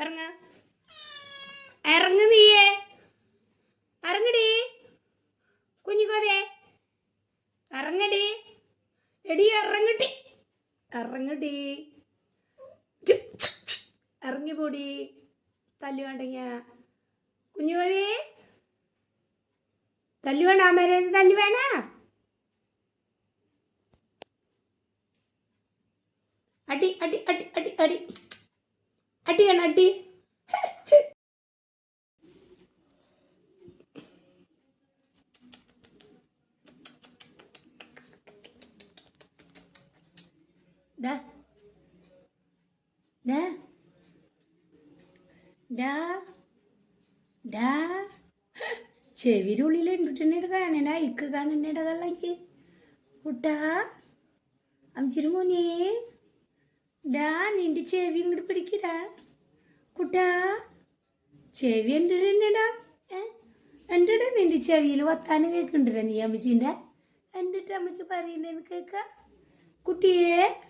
ഇറങ്ങ. ഇറങ്ങ് നീയേ. ഇറങ്ങടി. കുഞ്ഞിക്കോതേ ഇറങ്ങടി. എടി ഇറങ്ങട്ടി ഇറങ്ങടി. ഇറങ്ങി പോടി. തല്ലു വേണ്ടെങ്ക കുഞ്ഞുകോവി തല്ലു വേണ? അമ്മേരെ തല്ലു വേണ? അടി അടി അടി അടി അടി. അടി വേണം അടി ഡാ ഡാ ഡാ ഡാ ചെവിയുടെ ഉള്ളിൽ എന്തുട്ടെന്നെ കാണണ ഇക്ക് കാണണ കള്ളച്ച് കുട്ടാ. അമ്മച്ചിരി മോനെ. ഡാ നിന്റെ ചെവി ഇങ്ങോട്ട് പിടിക്കടാ. കുട്ടാ ചെവി എന്തിടാ ഏഹ് എന്റെ നിന്റെ ചെവിയിൽ വത്താനും കേൾക്കണ്ടല്ലോ നീ അമ്മച്ചിന്റെ? എന്റെ അമ്മച്ചി പറയണ്ടേന്ന് കേൾക്ക. കുട്ടിയെ